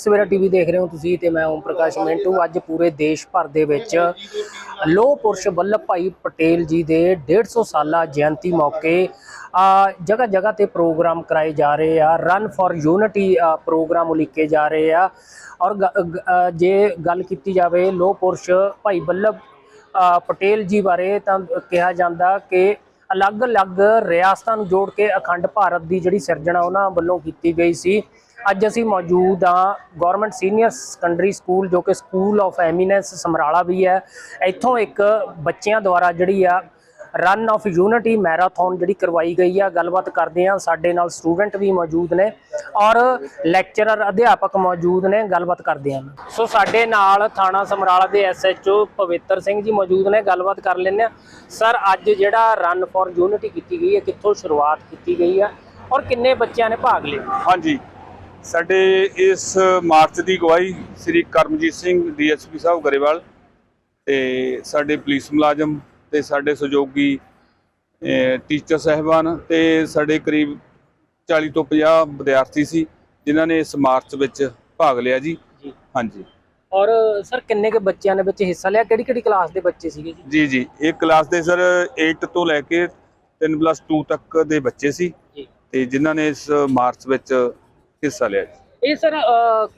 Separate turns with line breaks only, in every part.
Dainik Savera TV ਦੇਖ ਰਹੇ ਹੋ ਤੁਸੀਂ ਤੇ ਮੈਂ ਓਮ ਪ੍ਰਕਾਸ਼ ਮਿੰਟੂ। ਅੱਜ ਪੂਰੇ ਦੇਸ਼ ਭਰ ਦੇ ਵਿੱਚ ਲੋਹ ਪੁਰਸ਼ ਵੱਲਭ ਭਾਈ ਪਟੇਲ ਜੀ ਦੇ 150 ਸਾਲਾ ਜਯੰਤੀ ਮੌਕੇ ਜਗ੍ਹਾ ਜਗ੍ਹਾ ਤੇ ਪ੍ਰੋਗਰਾਮ ਕਰਾਏ ਜਾ ਰਹੇ ਆ। ਰਨ ਫॉर ਯੂਨਿਟੀ ਪ੍ਰੋਗਰਾਮ ਉਲੀਕੇ ਜਾ ਰਹੇ ਆ। ਔਰ ਗ- ਗ- ਜੇ ਗੱਲ ਕੀਤੀ ਜਾਵੇ ਲੋਹ ਪੁਰਸ਼ ਭਾਈ ਵੱਲਭ ਪਟੇਲ ਜੀ ਬਾਰੇ ਤਾਂ ਕਿਹਾ ਜਾਂਦਾ ਕਿ ਅਲੱਗ-ਅਲੱਗ ਰਿਆਸਤਾਂ ਨੂੰ ਜੋੜ ਕੇ ਅਖੰਡ ਭਾਰਤ ਦੀ ਜਿਹੜੀ ਸਿਰਜਣਾ ਉਹਨਾਂ ਵੱਲੋਂ ਕੀਤੀ ਗਈ ਸੀ। ਅੱਜ ਅਸੀਂ ਮੌਜੂਦ ਹਾਂ ਗਵਰਨਮੈਂਟ ਸੀਨੀਅਰ ਸੈਕੰਡਰੀ ਸਕੂਲ, ਜੋ ਕਿ ਸਕੂਲ ਆਫ ਐਮੀਨੈਂਸ ਸਮਰਾਲਾ ਵੀ ਹੈ। ਇੱਥੋਂ ਇੱਕ ਬੱਚਿਆਂ ਦੁਆਰਾ ਜਿਹੜੀ ਆ ਰਨ ਆਫ ਯੂਨਿਟੀ ਮੈਰਾਥਨ ਜਿਹੜੀ ਕਰਵਾਈ ਗਈ ਆ। ਗੱਲਬਾਤ ਕਰਦੇ ਆ ਸਾਡੇ ਨਾਲ ਸਟੂਡੈਂਟ ਵੀ ਮੌਜੂਦ ਨੇ ਔਰ ਲੈਕਚਰਰ ਅਧਿਆਪਕ ਮੌਜੂਦ ਨੇ। ਗੱਲਬਾਤ ਕਰਦੇ ਆ ਸੋ ਸਾਡੇ ਨਾਲ ਥਾਣਾ ਸਮਰਾਲਾ ਦੇ ਐਸਐਚਓ ਪਵਿੱਤਰ ਸਿੰਘ ਜੀ ਮੌਜੂਦ ਨੇ। ਗੱਲਬਾਤ ਕਰ ਲੈਂਦੇ ਆ ਸਰ ਅੱਜ ਜਿਹੜਾ ਰਨ ਫॉर ਯੂਨਿਟੀ ਕੀਤੀ ਗਈ ਹੈ, ਕਿੱਥੋਂ ਸ਼ੁਰੂਆਤ ਕੀਤੀ ਗਈ ਆ ਔਰ ਕਿੰਨੇ ਬੱਚਿਆਂ ਨੇ ਭਾਗ ਲਿਆ?
ਹਾਂਜੀ। ਸਾਡੇ ਇਸ ਮਾਰਚ ਦੀ ਗਵਾਹੀ ਸ੍ਰੀ ਕਰਮਜੀਤ ਸਿੰਘ ਡੀਐਸਪੀ ਸਾਹਿਬ ਗਰੇਵਾਲ ਤੇ ਸਾਡੇ ਪੁਲਿਸ ਮੁਲਾਜ਼ਮ ਤੇ ਸਾਡੇ ਸਹਿਯੋਗੀ ਟੀਚਰ ਸਹਿਬਾਨ ਤੇ ਸਾਡੇ ਕਰੀਬ 40 ਤੋਂ 50 ਵਿਦਿਆਰਥੀ ਸੀ ਜਿਨ੍ਹਾਂ ਨੇ ਇਸ ਮਾਰਚ ਵਿੱਚ ਭਾਗ ਲਿਆ ਜੀ। ਹਾਂਜੀ।
ਔਰ ਸਰ ਕਿੰਨੇ ਕੇ ਬੱਚਿਆਂ ਨੇ ਵਿੱਚ ਹਿੱਸਾ ਲਿਆ? ਕਿਹੜੀ ਕਿਹੜੀ ਕਲਾਸ ਦੇ ਬੱਚੇ ਸੀਗੇ ਜੀ?
ਜੀ ਜੀ। ਇਹ ਕਲਾਸ ਦੇ ਸਰ 8 ਤੋਂ ਲੈ ਕੇ 3+2 ਤੱਕ ਦੇ ਬੱਚੇ ਸੀ ਤੇ ਜਿਨ੍ਹਾਂ ਨੇ ਇਸ ਮਾਰਚ ਵਿੱਚ ਹਿੱਸਾ ਲਿਆ ਜੀ।
ਇਹ ਸਰ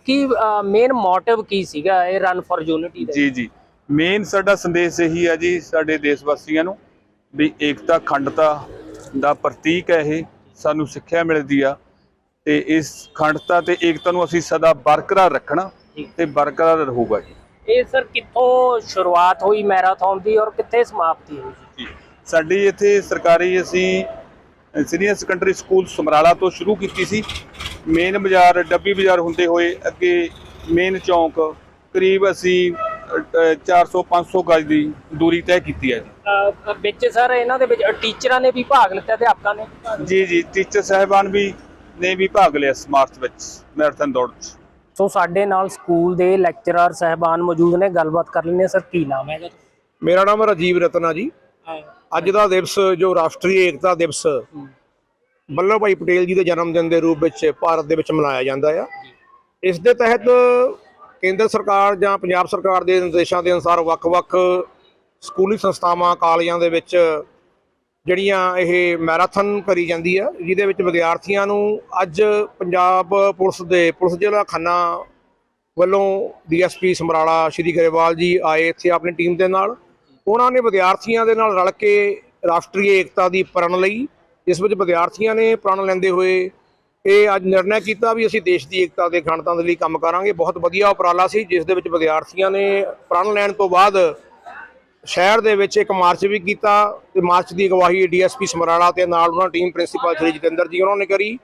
ਕੀ ਮੇਨ ਮੋਟਿਵ ਕੀ ਸੀਗਾ? ਇਹ ਰਨ ਫॉर ਯੂਨਿਟੀ ਦਾ?
ਜੀ ਜੀ। ਮੇਨ ਸਾਡਾ ਸੰਦੇਸ਼ ਇਹੀ ਹੈ ਜੀ ਸਾਡੇ ਦੇਸ਼ ਵਾਸੀਆਂ ਨੂੰ ਵੀ ਏਕਤਾ ਅਖੰਡਤਾ ਦਾ ਪ੍ਰਤੀਕ ਹੈ ਇਹ ਸਾਨੂੰ ਸਿੱਖਿਆ ਮਿਲਦੀ ਆ ਤੇ ਇਸ ਅਖੰਡਤਾ ਤੇ ਏਕਤਾ ਨੂੰ ਅਸੀਂ ਸਦਾ ਬਰਕਰਾਰ ਰੱਖਣਾ। ਤੇ ਬਰਕਰਾਰ ਰਹੂਗਾ ਜੀ।
ਇਹ ਸਰ ਕਿੱਥੋਂ ਸ਼ੁਰੂਆਤ ਹੋਈ ਮੈਰਾਥਨ ਦੀ ਔਰ ਕਿੱਥੇ ਸਮਾਪਤੀ ਹੋਈ ਜੀ?
ਸਾਡੀ ਇੱਥੇ ਸਰਕਾਰੀ ਅਸੀਂ ਸੀਨੀਅਰ ਸੈਕੰਡਰੀ ਸਕੂਲ ਸਮਰਾਲਾ ਤੋਂ ਸ਼ੁਰੂ ਕੀਤੀ ਸੀ। ਮੇਨ ਬਾਜ਼ਾਰ ਡੱਬੀ ਬਾਜ਼ਾਰ ਹੁੰਦੇ ਹੋਏ ਅੱਗੇ ਮੇਨ ਚੌਂਕ ਕਰੀਬ ਅਸੀਂ 400 500 ਗਜ ਦੀ ਦੂਰੀ ਤੈਅ ਕੀਤੀ ਹੈ ਜੀ।
ਵਿੱਚ ਸਰ ਇਹਨਾਂ ਦੇ ਵਿੱਚ ਟੀਚਰਾਂ ਨੇ ਵੀ ਭਾਗ ਲਿੱਤਾ ਅਧਿਆਪਕਾਂ ਨੇ ਵੀ ਭਾਗ ਲਿੱਤਾ।
ਜੀ ਜੀ ਟੀਚਰ ਸਾਹਿਬਾਨ ਵੀ ਨੇ ਵੀ ਭਾਗ ਲਿਆ ਇਸ ਮਾਰਚ ਵਿੱਚ ਮੈਰਾਥਨ ਦੌੜ 'ਚ
ਸੋ ਸਾਡੇ ਨਾਲ ਸਕੂਲ ਦੇ ਲੈਕਚਰਰ ਸਹਿਬਾਨ ਮੌਜੂਦ ਨੇ ਗੱਲਬਾਤ ਕਰ ਲੈਂਦੇ ਹਾਂ। ਸਰ ਕੀ ਨਾਮ ਹੈ ਇਹਦਾ?
ਮੇਰਾ ਨਾਮ ਰਾਜੀਵ ਰਤਨਾ ਜੀ। ਅੱਜ ਦਾ ਦਿਵਸ ਜੋ ਰਾਸ਼ਟਰੀ ਏਕਤਾ ਦਿਵਸ ਵੱਲਭ ਭਾਈ ਪਟੇਲ ਜੀ ਦੇ ਜਨਮ ਦਿਨ ਦੇ ਰੂਪ ਵਿੱਚ ਭਾਰਤ ਦੇ ਵਿੱਚ ਮਨਾਇਆ ਜਾਂਦਾ ਆ। ਇਸ ਦੇ ਤਹਿਤ ਕੇਂਦਰ ਸਰਕਾਰ ਜਾਂ ਪੰਜਾਬ ਸਰਕਾਰ ਦੇ ਨਿਰਦੇਸ਼ਾਂ ਦੇ ਅਨੁਸਾਰ ਵੱਖ-ਵੱਖ ਸਕੂਲੀ ਸੰਸਥਾਵਾਂ, ਕਾਲਜਾਂ ਦੇ ਵਿੱਚ ਜਿਹੜੀਆਂ ਇਹ ਮੈਰਾਥਨ ਕਰੀ ਜਾਂਦੀ ਆ, ਜਿਹਦੇ ਵਿੱਚ ਵਿਦਿਆਰਥੀਆਂ ਨੂੰ ਅੱਜ ਪੰਜਾਬ ਪੁਲਿਸ ਦੇ, ਪੁਲਿਸ ਜ਼ਿਲ੍ਹਾ ਖੰਨਾ ਵੱਲੋਂ ਡੀਐਸਪੀ ਸਮਰਾਲਾ ਸ਼੍ਰੀ ਗਰੇਵਾਲ ਜੀ ਆਏ ਇੱਥੇ ਆਪਣੀ ਟੀਮ ਦੇ ਨਾਲ। ਉਹਨਾਂ ਨੇ ਵਿਦਿਆਰਥੀਆਂ ਦੇ ਨਾਲ ਰਲ ਕੇ ਰਾਸ਼ਟਰੀ ਏਕਤਾ ਦੀ ਪ੍ਰਣ ਲਈ, ਇਸ ਵਿੱਚ ਵਿਦਿਆਰਥੀਆਂ ਨੇ ਪ੍ਰਣ ਲੈਂਦੇ ਹੋਏ ਇਹ ਅੱਜ ਨਿਰਣੈ ਕੀਤਾ ਵੀ ਅਸੀਂ ਦੇਸ਼ ਦੀ ਏਕਤਾ ਦੇ ਅਖੰਡਤਾ ਦੇ ਲਈ ਕੰਮ ਕਰਾਂਗੇ। ਬਹੁਤ ਵਧੀਆ ਉਪਰਾਲਾ ਸੀ, ਜਿਸ ਦੇ ਵਿੱਚ ਵਿਦਿਆਰਥੀਆਂ ਨੇ ਪ੍ਰਣ ਲੈਣ ਤੋਂ ਬਾਅਦ ਸ਼ਹਿਰ ਦੇ ਵਿੱਚ ਇੱਕ ਮਾਰਚ ਵੀ ਕੀਤਾ ਤੇ ਮਾਰਚ ਦੀ ਅਗਵਾਈ ਡੀਐਸਪੀ ਸਮਰਾਲਾ ਤੇ ਨਾਲ ਉਹਨਾਂ ਟੀਮ ਪ੍ਰਿੰਸੀਪਲ ਸ਼੍ਰੀ ਜਤਿੰਦਰ ਜੀ ਉਹਨਾਂ ਨੇ ਕਰੀ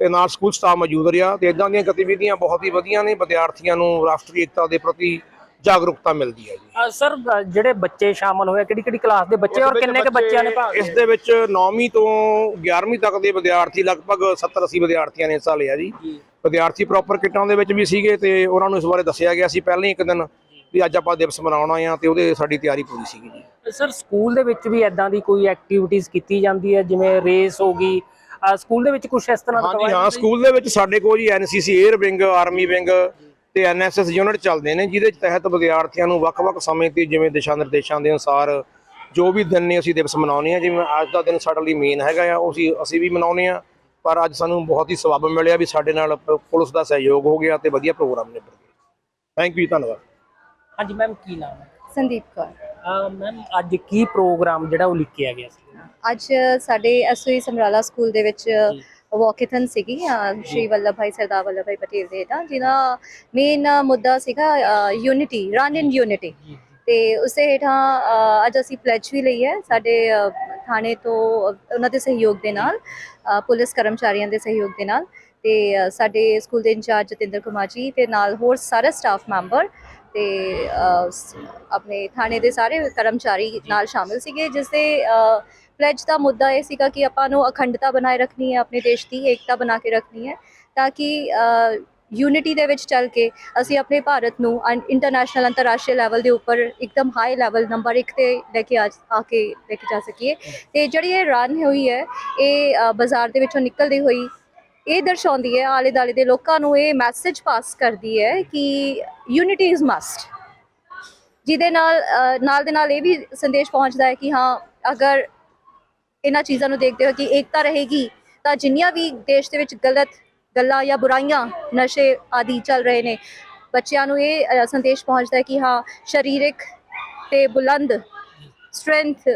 ਤੇ ਨਾਲ ਸਕੂਲ ਸਟਾਫ ਮੌਜੂਦ ਰਿਹਾ ਤੇ ਇਦਾਂ ਦੀਆਂ ਗਤੀਵਿਧੀਆਂ ਬਹੁਤ ਹੀ ਵਧੀਆ ਨੇ। ਵਿਦਿਆਰਥੀਆਂ ਨੂੰ ਰਾਸ਼ਟਰੀ ਏਕਤਾ ਦੇ ਪ੍ਰਤੀ ਜਾਗਰੂਕਤਾ ਮਿਲਦੀ ਹੈ ਜੀ।
ਸਰ ਜਿਹੜੇ ਬੱਚੇ ਸ਼ਾਮਲ ਹੋਏ ਕਿਹੜੀ ਕਿਹੜੀ ਕਲਾਸ ਦੇ ਬੱਚੇ ਔਰ ਕਿੰਨੇ ਕੇ ਬੱਚਿਆਂ ਨੇ ਭਾਗ
ਇਸ ਦੇ ਵਿੱਚ 9ਵੀਂ ਤੋਂ 11ਵੀਂ ਤੱਕ ਦੇ ਵਿਦਿਆਰਥੀ ਲਗਭਗ 70 80 ਵਿਦਿਆਰਥੀਆਂ ਨੇ ਹਿੱਸਾ ਲਿਆ ਜੀ। ਵਿਦਿਆਰਥੀ ਪ੍ਰੋਪਰ ਕਿੱਟਾਂ ਦੇ ਵਿੱਚ ਵੀ ਸੀਗੇ ਤੇ ਉਹਨਾਂ ਨੂੰ ਇਸ ਬਾਰੇ ਦੱਸਿਆ ਗਿਆ ਸੀ ਪਹਿਲਾਂ ਹੀ ਇੱਕ ਦਿਨ ਵੀ ਅੱਜ ਆਪਾਂ ਦਿਵਸ ਮਨਾਉਣਾ ਆ ਤੇ ਉਹਦੇ ਸਾਡੀ ਤਿਆਰੀ ਪੂਰੀ ਸੀਗੀ ਜੀ।
ਸਰ ਸਕੂਲ ਦੇ ਵਿੱਚ ਵੀ ਐਦਾਂ ਦੀ ਕੋਈ ਐਕਟੀਵਿਟੀਜ਼ ਕੀਤੀ ਜਾਂਦੀ ਹੈ ਜਿਵੇਂ ਰੇਸ ਹੋ ਗਈ? ਸਕੂਲ ਦੇ ਵਿੱਚ ਕੁਝ ਇਸ ਤਰ੍ਹਾਂ ਦਾ
ਹਾਂ ਸਕੂਲ ਦੇ ਵਿੱਚ ਸਾਡੇ ਕੋਲ ਜੀ NCC air wing army wing ਤੇ ਐਨਐਸਐਸ ਯੂਨਿਟ ਚੱਲਦੇ ਨੇ ਜਿਹਦੇ ਤਹਿਤ ਵਿਦਿਆਰਥੀਆਂ ਨੂੰ ਵੱਖ-ਵੱਖ ਸਮੇਂ ਤੇ ਜਿਵੇਂ ਦਿਸ਼ਾ ਨਿਰਦੇਸ਼ਾਂ ਦੇ ਅਨੁਸਾਰ ਜੋ ਵੀ ਦਿਨ ਨੇ ਅਸੀਂ ਦਿਵਸ ਮਨਾਉਂਦੇ ਆ ਜਿਵੇਂ ਅੱਜ ਦਾ ਦਿਨ ਸਾਡੇ ਲਈ ਮੇਨ ਹੈਗਾ ਆ ਉਹ ਅਸੀਂ ਅਸੀਂ ਵੀ ਮਨਾਉਂਦੇ ਆ ਪਰ ਅੱਜ ਸਾਨੂੰ ਬਹੁਤ ਹੀ ਸਬਬ ਮਿਲਿਆ ਵੀ ਸਾਡੇ ਨਾਲ ਪੁਲਿਸ ਦਾ ਸਹਿਯੋਗ ਹੋ ਗਿਆ ਤੇ ਵਧੀਆ ਪ੍ਰੋਗਰਾਮ ਨਿਬੜ ਗਿਆ। ਥੈਂਕ ਯੂ ਧੰਨਵਾਦ।
ਹਾਂਜੀ ਮੈਮ ਕੀ ਨਾਮ ਹੈ?
ਸੰਦੀਪ ਕੌਰ।
ਮੈਮ ਅੱਜ ਕੀ ਪ੍ਰੋਗਰਾਮ ਜਿਹੜਾ ਉਹ ਲਿਖਿਆ ਗਿਆ ਸੀ?
ਅੱਜ ਸਾਡੇ ਐਸਓਈ ਸਮਰਾਲਾ ਸਕੂਲ ਦੇ ਵਿੱਚ ਵਾਕੇਥਨ ਸੀਗੀ ਸ਼੍ਰੀ ਵੱਲਭ ਭਾਈ ਸਰਦਾਰ ਵੱਲਭ ਭਾਈ ਪਟੇਲ ਦੇ ਦਾ ਜਿਹਦਾ ਮੇਨ ਮੁੱਦਾ ਸੀਗਾ ਯੂਨਿਟੀ ਰਨ ਇਨ ਯੂਨਿਟੀ ਤੇ ਉਸੇ ਹੇਠਾਂ ਅੱਜ ਅਸੀਂ ਪਲੈਜ ਵੀ ਲਈ ਹੈ ਸਾਡੇ ਥਾਣੇ ਤੋਂ ਉਹਨਾਂ ਦੇ ਸਹਿਯੋਗ ਦੇ ਨਾਲ ਪੁਲਿਸ ਕਰਮਚਾਰੀਆਂ ਦੇ ਸਹਿਯੋਗ ਦੇ ਨਾਲ ਤੇ ਸਾਡੇ ਸਕੂਲ ਦੇ ਇੰਚਾਰਜ ਜਤਿੰਦਰ ਕੁਮਾਰ ਜੀ ਤੇ ਨਾਲ ਹੋਰ ਸਾਰੇ ਸਟਾਫ ਮੈਂਬਰ ਤੇ ਆਪਣੇ ਥਾਣੇ ਦੇ ਸਾਰੇ ਕਰਮਚਾਰੀ ਨਾਲ ਸ਼ਾਮਿਲ ਸੀਗੇ ਜਿਸ ਦੇ ਪਲੇਜ ਦਾ ਮੁੱਦਾ ਇਹ ਸੀਗਾ ਕਿ ਆਪਾਂ ਨੂੰ ਅਖੰਡਤਾ ਬਣਾਏ ਰੱਖਣੀ ਹੈ, ਆਪਣੇ ਦੇਸ਼ ਦੀ ਏਕਤਾ ਬਣਾ ਕੇ ਰੱਖਣੀ ਹੈ ਤਾਂ ਕਿ ਯੂਨਿਟੀ ਦੇ ਵਿੱਚ ਚੱਲ ਕੇ ਅਸੀਂ ਆਪਣੇ ਭਾਰਤ ਨੂੰ ਇੰਟਰਨੈਸ਼ਨਲ ਅੰਤਰਰਾਸ਼ਟਰੀ ਲੈਵਲ ਦੇ ਉੱਪਰ ਇੱਕਦਮ ਹਾਈ ਲੈਵਲ ਨੰਬਰ 1 ਤੇ ਲੈ ਕੇ ਆ ਆ ਕੇ ਲੈ ਕੇ ਜਾ ਸਕੀਏ। ਤੇ ਜਿਹੜੀ ਇਹ ਰਨ ਹੋਈ ਹੈ, ਇਹ ਬਾਜ਼ਾਰ ਦੇ ਵਿੱਚੋਂ ਨਿਕਲਦੀ ਹੋਈ ਇਹ ਦਰਸਾਉਂਦੀ ਹੈ ਆਲੇ ਦਾਲੇ ਦੇ ਲੋਕਾਂ ਨੂੰ ਇਹ ਮੈਸੇਜ ਪਾਸ ਕਰਦੀ ਹੈ ਕਿ ਯੂਨਿਟੀ ਇਜ਼ ਮਸਟ ਜਿਹਦੇ ਨਾਲ ਨਾਲ ਦੇ ਨਾਲ ਇਹ ਵੀ ਸੰਦੇਸ਼ ਪਹੁੰਚਦਾ ਹੈ ਕਿ ਹਾਂ, ਅਗਰ ਇਹਨਾਂ ਚੀਜ਼ਾਂ ਨੂੰ ਦੇਖਦੇ ਹੋਏ ਕਿ ਏਕਤਾ ਰਹੇਗੀ, ਤਾਂ ਜਿੰਨੀਆਂ ਵੀ ਦੇਸ਼ ਦੇ ਵਿੱਚ ਗਲਤ ਗੱਲਾਂ ਜਾਂ ਬੁਰਾਈਆਂ, ਨਸ਼ੇ ਆਦਿ ਚੱਲ ਰਹੇ ਨੇ, ਬੱਚਿਆਂ ਨੂੰ ਇਹ ਸੰਦੇਸ਼ ਪਹੁੰਚਦਾ ਹੈ ਕਿ ਹਾਂ, ਸਰੀਰਕ ਤੇ ਬੁਲੰਦ ਸਟਰੈਂਥ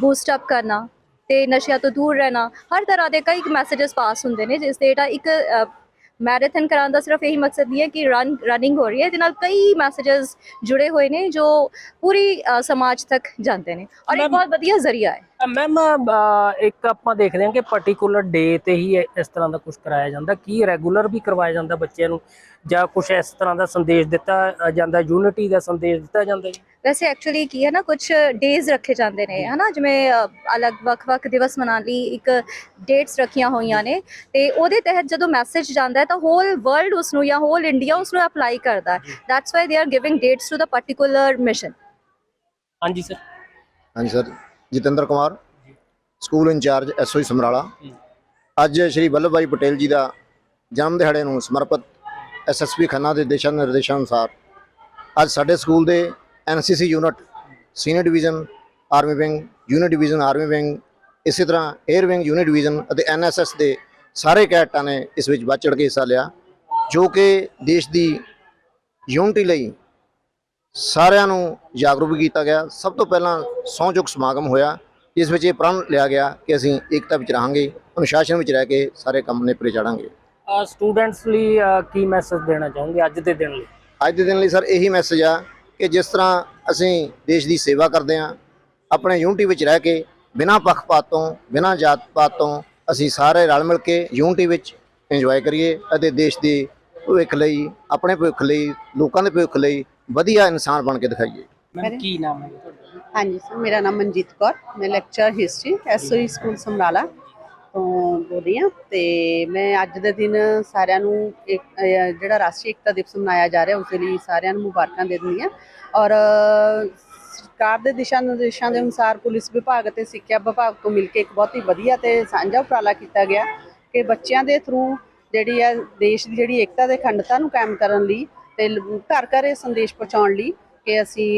ਬੂਸਟ ਅਪ ਕਰਨਾ ਤੇ ਨਸ਼ਿਆਂ ਤੋਂ ਦੂਰ ਰਹਿਣਾ, ਹਰ ਤਰ੍ਹਾਂ ਦੇ ਕਈ ਮੈਸੇजेस ਪਾਸ ਹੁੰਦੇ ਨੇ, ਜਿਸ ਦੇ ਜਿਹੜਾ ਇੱਕ ਮੈਰਾਥਨ ਕਰਾਉਣ ਦਾ ਸਿਰਫ ਇਹੀ ਮਕਸਦ ਨਹੀਂ ਹੈ ਕਿ ਰਨ ਰਨਿੰਗ ਹੋ ਰਹੀ ਹੈ ਇਹਦੇ ਨਾਲ ਕਈ ਮੈਸੇजेस ਜੁੜੇ ਹੋਏ ਨੇ ਜੋ ਪੂਰੀ ਸਮਾਜ ਤੱਕ ਜਾਂਦੇ ਨੇ। ਔਰ ਇਹ ਬਹੁਤ ਵਧੀਆ ਜ਼ਰੀਆ ਹੈ।
ਮੈਮ ਇੱਕ ਆਪਾਂ ਦੇਖਦੇ ਹਾਂ ਕਿ ਪਾਰਟਿਕੂਲਰ ਡੇ ਤੇ ਹੀ ਇਸ ਤਰ੍ਹਾਂ ਦਾ ਕੁਝ ਕਰਾਇਆ ਜਾਂਦਾ। ਕੀ ਰੈਗੂਲਰ ਵੀ ਕਰਵਾਇਆ ਜਾਂਦਾ ਬੱਚਿਆਂ ਨੂੰ? ਜਾਂ ਕੁਝ ਇਸ ਤਰ੍ਹਾਂ ਦਾ ਸੰਦੇਸ਼ ਦਿੱਤਾ ਜਾਂਦਾ ਯੂਨਿਟੀ ਦਾ ਸੰਦੇਸ਼ ਦਿੱਤਾ ਜਾਂਦਾ ਜੀ?
ਵੈਸੇ ਐਕਚੁਅਲੀ ਕੀ ਹੈ ਨਾ ਕੁਝ ਡੇਜ਼ ਰੱਖੇ ਜਾਂਦੇ ਨੇ ਹਨਾ? ਜਿਵੇਂ ਅ, ਅਲੱਗ ਵੱਖ-ਵੱਖ ਦਿਵਸ ਮਨਾਉਣ ਲਈ ਇੱਕ ਡੇਟਸ ਰੱਖੀਆਂ ਹੋਈਆਂ ਨੇ ਤੇ ਉਹਦੇ ਤਹਿਤ ਜਦੋਂ ਮੈਸੇਜ ਜਾਂਦਾ ਹੈ ਤਾਂ ਹੋਲ ਵਰਲਡ ਉਸ ਨੂੰ ਜਾਂ ਹੋਲ ਇੰਡੀਆ ਉਸ ਨੂੰ ਅਪਲਾਈ ਕਰਦਾ ਹੈ। That's why they are giving dates to the particular mission
ਹਾਂਜੀ ਸਰ
ਹਾਂਜੀ sir Jatinder Kumar school incharge SOE Samrala. ਅੱਜ ਸ਼੍ਰੀ ਵੱਲਭ ਭਾਈ ਪਟੇਲ ਜੀ ਦਾ ਜਨਮ ਦਿਹਾੜੇ ਨੂੰ ਸਮਰਪਿਤ ਐਸਐਸਪੀ ਖੰਨਾ ਦੇ ਦਿਸ਼ਾ ਨਿਰਦੇਸ਼ਾਂ ਅਨੁਸਾਰ ਅੱਜ ਸਾਡੇ ਸਕੂਲ ਦੇ NCC unit senior division army wing unit division army wing ਇਸੇ ਤਰ੍ਹਾਂ 에ਅਰ ਵਿੰਗ ਯੂਨਿਟ ਡਿਵੀਜ਼ਨ ਅਤੇ ਐਨਐਸਐਸ ਦੇ ਸਾਰੇ ਕੈਡਟਾਂ ਨੇ ਇਸ ਵਿੱਚ ਵੱਧ ਚੜ੍ਹ ਕੇ ਹਿੱਸਾ ਲਿਆ ਜੋ ਕਿ ਦੇਸ਼ ਦੀ ਯੂਨਿਟੀ ਲਈ ਸਾਰਿਆਂ ਨੂੰ ਜਾਗਰੂਕ ਕੀਤਾ ਗਿਆ। ਸਭ ਤੋਂ ਪਹਿਲਾਂ ਸਹੁੰ-ਚੁੱਕ ਸਮਾਗਮ ਹੋਇਆ ਜਿਸ ਵਿੱਚ ਇਹ ਪ੍ਰਣ ਲਿਆ ਗਿਆ ਕਿ ਅਸੀਂ ਏਕਤਾ ਵਿੱਚ ਰਹਾਂਗੇ ਅਨੁਸ਼ਾਸਨ ਵਿੱਚ ਰਹਿ ਕੇ ਸਾਰੇ ਕੰਮ ਨੇਪਰੇ ਚਾੜਾਂਗੇ
ਸਟੂਡੈਂਟਸ ਲਈ ਕੀ ਮੈਸੇਜ ਦੇਣਾ ਚਾਹੋਗੇ ਅੱਜ ਦੇ ਦਿਨ ਲਈ?
ਅੱਜ ਦੇ ਦਿਨ ਲਈ ਸਰ ਇਹੀ ਮੈਸੇਜ ਆ ਕਿ ਜਿਸ ਤਰ੍ਹਾਂ ਅਸੀਂ ਦੇਸ਼ ਦੀ ਸੇਵਾ ਕਰਦੇ ਹਾਂ ਆਪਣੇ ਯੂਨਿਟੀ ਵਿੱਚ ਰਹਿ ਕੇ ਬਿਨਾਂ ਪੱਖਪਾਤ ਤੋਂ ਬਿਨਾਂ ਜਾਤ ਪਾਤ ਤੋਂ ਅਸੀਂ ਸਾਰੇ ਰਲ ਮਿਲ ਕੇ ਯੂਨਿਟੀ ਵਿੱਚ ਇੰਜੋਏ ਕਰੀਏ ਅਤੇ ਦੇਸ਼ ਦੇ ਭਵਿੱਖ ਲਈ ਆਪਣੇ ਭਵਿੱਖ ਲਈ ਲੋਕਾਂ ਦੇ ਭਵਿੱਖ ਲਈ ਵਧੀਆ ਇਨਸਾਨ ਬਣ ਕੇ ਦਿਖਾਈਏ।
ਕੀ ਨਾਮ ਹੈ ਤੁਹਾਡਾ?
ਹਾਂਜੀ ਸਰ ਮੇਰਾ ਨਾਮ ਮਨਜੀਤ ਕੌਰ ਮੈਂ lecture history SOE school Samrala. ਤੋਂ ਬੋਲ ਰਹੀ ਹਾਂ ਤੇ ਮੈਂ ਅੱਜ ਦੇ ਦਿਨ ਸਾਰਿਆਂ ਨੂੰ ਇੱਕ ਜਿਹੜਾ ਰਾਸ਼ਟਰੀ ਏਕਤਾ ਦਿਵਸ ਮਨਾਇਆ ਜਾ ਰਿਹਾ, ਉਸ ਦੇ ਲਈ ਸਾਰਿਆਂ ਨੂੰ ਮੁਬਾਰਕਾਂ ਦੇ ਦਿੰਦੀ ਹਾਂ। ਔਰ ਸਰਕਾਰ ਦੇ ਦਿਸ਼ਾ ਨਿਰਦੇਸ਼ਾਂ ਦੇ ਅਨੁਸਾਰ ਪੁਲਿਸ ਵਿਭਾਗ ਅਤੇ ਸਿੱਖਿਆ ਵਿਭਾਗ ਤੋਂ ਮਿਲ ਕੇ ਇੱਕ ਬਹੁਤ ਹੀ ਵਧੀਆ ਤੇ ਸਾਂਝਾ ਉਪਰਾਲਾ ਕੀਤਾ ਗਿਆ ਕਿ ਬੱਚਿਆਂ ਦੇ ਥਰੂ ਜਿਹੜੀ ਹੈ, ਦੇਸ਼ ਦੀ ਜਿਹੜੀ ਏਕਤਾ ਤੇ ਅਖੰਡਤਾ ਨੂੰ ਕਾਇਮ ਕਰਨ ਲਈ ਤੇ ਘਰ ਘਰ ਇਹ ਸੰਦੇਸ਼ ਪਹੁੰਚਾਉਣ ਲਈ ਕਿ ਅਸੀਂ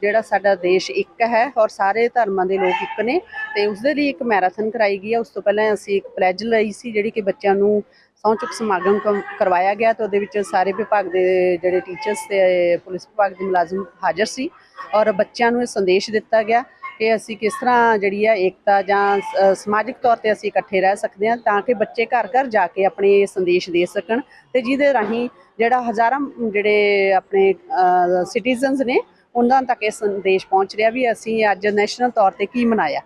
ਜਿਹੜਾ ਸਾਡਾ ਦੇਸ਼ ਇੱਕ ਹੈ ਔਰ ਸਾਰੇ ਧਰਮਾਂ ਦੇ ਲੋਕ ਇੱਕ ਨੇ ਤੇ ਉਸ ਦੇ ਲਈ ਇੱਕ ਮੈਰਾਥਨ ਕਰਾਈ ਗਈ ਹੈ। ਉਸ ਤੋਂ ਪਹਿਲਾਂ ਅਸੀਂ ਇੱਕ ਪਲੈਜ ਲਈ ਸੀ ਜਿਹੜੀ ਕਿ ਬੱਚਿਆਂ ਨੂੰ ਸਹੁੰ ਚੁੱਕ ਸਮਾਗਮ ਕਮ- ਕਰਵਾਇਆ ਗਿਆ ਤੇ ਉਹਦੇ ਵਿੱਚ ਸਾਰੇ ਵਿਭਾਗ ਦੇ ਜਿਹੜੇ ਟੀਚਰਸ ਤੇ ਪੁਲਿਸ ਵਿਭਾਗ ਦੇ ਮੁਲਾਜ਼ਮ ਹਾਜ਼ਰ ਸੀ ਔਰ ਬੱਚਿਆਂ ਨੂੰ ਇਹ ਸੰਦੇਸ਼ ਦਿੱਤਾ ਗਿਆ ਕਿ ਅਸੀਂ ਕਿਸ ਤਰ੍ਹਾਂ ਜਿਹੜੀ ਹੈ ਏਕਤਾ ਜਾਂ ਸਮਾਜਿਕ ਤੌਰ ਤੇ ਅਸੀਂ ਇਕੱਠੇ ਰਹਿ ਸਕਦੇ ਹਾਂ ਤਾਂ ਕਿ ਬੱਚੇ ਘਰ ਘਰ ਜਾ ਕੇ ਆਪਣੇ ਸੰਦੇਸ਼ ਦੇ ਸਕਣ ਤੇ ਜਿਹਦੇ ਰਾਹੀਂ ਜਿਹੜਾ ਹਜ਼ਾਰਾਂ ਜਿਹੜੇ ਆਪਣੇ ਸਿਟੀਜ਼ਨਸ ਨੇ ਉਹਨਾਂ ਤੱਕ ਇਹ ਸੰਦੇਸ਼ ਪਹੁੰਚ ਰਿਹਾ ਵੀ ਅਸੀਂ ਅੱਜ ਨੈਸ਼ਨਲ ਤੌਰ ਤੇ ਕੀ ਮਨਾਇਆ।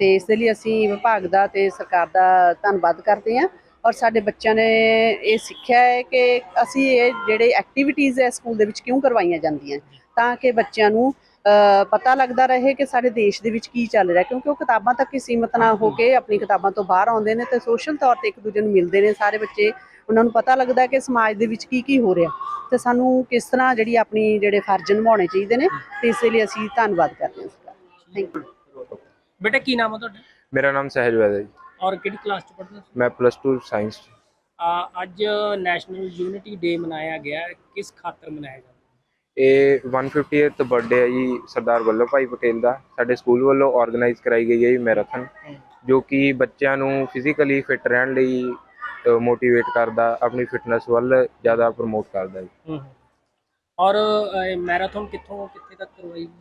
ਤੇ ਇਸ ਦੇ ਲਈ ਅਸੀਂ ਵਿਭਾਗ ਦਾ ਤੇ ਸਰਕਾਰ ਦਾ ਧੰਨਵਾਦ ਕਰਦੇ ਹਾਂ ਔਰ ਸਾਡੇ ਬੱਚਿਆਂ ਨੇ ਇਹ ਸਿੱਖਿਆ ਹੈ ਕਿ ਅਸੀਂ ਇਹ ਜਿਹੜੇ ਐਕਟੀਵਿਟੀਜ਼ ਹੈ ਸਕੂਲ ਦੇ ਵਿੱਚ ਕਿਉਂ ਕਰਵਾਈਆਂ ਜਾਂਦੀਆਂ। ਤਾਂ ਕਿ ਬੱਚਿਆਂ ਨੂੰ ਪਤਾ ਲੱਗਦਾ ਰਹੇ ਕਿ ਸਾਡੇ ਦੇਸ਼ ਦੇ ਵਿੱਚ ਕੀ ਚੱਲ ਰਿਹਾ ਕਿਉਂਕਿ ਉਹ ਕਿਤਾਬਾਂ ਤੱਕ ਹੀ ਸੀਮਤ ਨਾ ਹੋ ਕੇ ਆਪਣੀ ਕਿਤਾਬਾਂ ਤੋਂ ਬਾਹਰ ਆਉਂਦੇ ਨੇ ਤੇ ਸੋਸ਼ਲ ਤੌਰ ਤੇ ਇੱਕ ਦੂਜੇ ਨੂੰ ਮਿਲਦੇ ਨੇ ਸਾਰੇ ਬੱਚੇ ਉਹਨਾਂ ਨੂੰ ਪਤਾ ਲੱਗਦਾ ਕਿ ਸਮਾਜ ਦੇ ਵਿੱਚ ਕੀ ਕੀ ਹੋ ਰਿਹਾ ਤੇ ਸਾਨੂੰ ਕਿਸ ਤਰ੍ਹਾਂ ਜਿਹੜੀ ਆਪਣੀ ਜਿਹੜੇ ਫਰਜ਼ ਨਿਭਾਉਣੇ ਚਾਹੀਦੇ ਨੇ ਤੇ ਇਸ ਲਈ ਅਸੀਂ ਧੰਨਵਾਦ ਕਰਦੇ ਹਾਂ ਸਰਕਾਰ। ਥੈਂਕ ਯੂ
ਬੇਟਾ ਕੀ ਨਾਮ ਹੈ ਤੁਹਾਡਾ?
ਮੇਰਾ ਨਾਮ ਸਹਿਜਵੈਦ ਹੈ ਜੀ।
ਔਰ ਕਿਹੜੀ ਕਲਾਸ ਚ ਪੜ੍ਹਦੇ ਹੋ
ਮੈਂ ਪਲੱਸ 2 ਸਾਇੰਸ
ਅ, ਅੱਜ ਨੈਸ਼ਨਲ ਯੂਨਿਟੀ ਡੇ ਮਨਾਇਆ ਗਿਆ। ਕਿਸ ਖਾਤਰ ਮਨਾਇਆ ਜਾਂਦਾ?
ਇਹ 150th ਬਰਥਡੇ ਹੈ ਜੀ ਸਰਦਾਰ ਵੱਲਭ ਭਾਈ ਪਟੇਲ ਦਾ। ਸਾਡੇ ਸਕੂਲ ਵੱਲੋਂ ਆਰਗੇਨਾਈਜ਼ ਕਰਾਈ ਗਈ ਹੈ ਜੀ ਮੈਰਾਥਨ ਜੋ ਕਿ ਬੱਚਿਆਂ ਨੂੰ ਫਿਜ਼ੀਕਲੀ ਫਿਟ ਰਹਿਣ ਲਈ ਮੋਟੀਵੇਟ ਕਰਦਾ ਆਪਣੀ ਫਿਟਨੈਸ ਵੱਲ ਜ਼ਿਆਦਾ ਪ੍ਰਮੋਟ ਕਰਦਾ ਜੀ।
ਹੂੰ ਔਰ ਮੈਰਾਥਨ ਕਿੱਥੋਂ ਕਿੱਥੇ ਤੱਕ ਕਰਵਾਈ ਗਈ?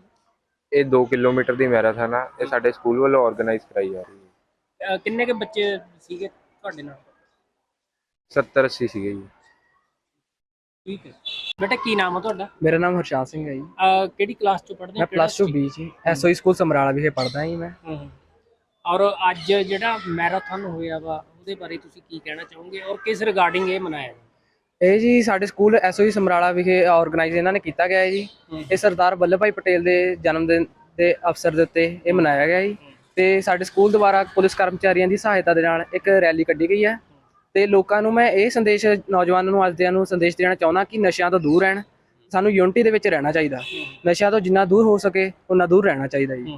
ਇਹ 2 ਕਿਲੋਮੀਟਰ ਦੀ ਮੈਰਾਥਨ ਆ ਇਹ ਸਾਡੇ ਸਕੂਲ ਵੱਲੋਂ ਆਰਗੇਨਾਈਜ਼ ਕਰਾਈ ਜਾ ਰਹੀ ਹੈ।
ਕਿੰਨੇ ਕੇ ਬੱਚੇ ਸੀਗੇ ਤੁਹਾਡੇ ਨਾਲ?
70 80 ਸੀਗੇ ਜੀ।
ਠੀਕ ਹੈ। ਬੇਟਾ ਕੀ ਨਾਮ ਹੈ ਤੁਹਾਡਾ
ਮੇਰਾ ਨਾਮ ਹਰਸ਼ਾਨ ਸਿੰਘ ਹੈ ਜੀ
ਅ, ਕਿਹੜੀ ਕਲਾਸ ਚ ਪੜ੍ਹਦੇ ਹੋ?
ਮੈਂ
ਕਿਹੜਾ
plus 2
stream?
B G SOE school Samrala ਵਿਖੇ ਪੜ੍ਹਦਾ ਜੀ ਮੈਂ।
ਔਰ ਅੱਜ ਜਿਹੜਾ ਮੈਰਾਥਨ ਹੋਇਆ ਵਾ ਉਹਦੇ ਬਾਰੇ ਤੁਸੀਂ ਕੀ ਕਹਿਣਾ ਚਾਹੋਗੇ ਔਰ ਕਿਸ ਰਿਗਾਰਡਿੰਗ ਇਹ ਮਨਾਇਆ ਜਾਂਦਾ?
ਇਹ ਜੀ ਸਾਡੇ ਸਕੂਲ ਐਸਓਈ ਸਮਰਾਲਾ ਵਿਖੇ ਆਰਗੇਨਾਈਜ਼ ਇਹਨਾਂ ਨੇ ਕੀਤਾ ਗਿਆ ਹੈ ਜੀ। ਇਹ ਸਰਦਾਰ ਵੱਲਭ ਭਾਈ ਪਟੇਲ ਦੇ ਜਨਮ ਦਿਨ ਦੇ ਅਵਸਰ ਦੇ ਉੱਤੇ ਇਹ ਮਨਾਇਆ ਗਿਆ ਜੀ ਤੇ ਸਾਡੇ ਸਕੂਲ ਦੁਆਰਾ ਪੁਲਿਸ ਕਰਮਚਾਰੀਆਂ ਦੀ ਸਹਾਇਤਾ ਦੇ ਨਾਲ ਇੱਕ ਰੈਲੀ ਕੱਢੀ ਗਈ ਹੈ ਤੇ ਲੋਕਾਂ ਨੂੰ ਮੈਂ ਇਹ ਸੰਦੇਸ਼ ਨੌਜਵਾਨਾਂ ਨੂੰ, ਅੱਜ ਦਿਆਂ ਨੂੰ ਸੰਦੇਸ਼ ਦੇਣਾ ਚਾਹੁੰਦਾ ਕਿ ਨਸ਼ਿਆਂ ਤੋਂ ਦੂਰ ਰਹਿਣ। ਸਾਨੂੰ ਯੂਨਿਟੀ ਦੇ ਵਿੱਚ ਰਹਿਣਾ ਚਾਹੀਦਾ। ਨਸ਼ਿਆਂ ਤੋਂ ਜਿੰਨਾ ਦੂਰ ਹੋ ਸਕੇ ਉਨਾ ਦੂਰ ਰਹਿਣਾ ਚਾਹੀਦਾ ਜੀ।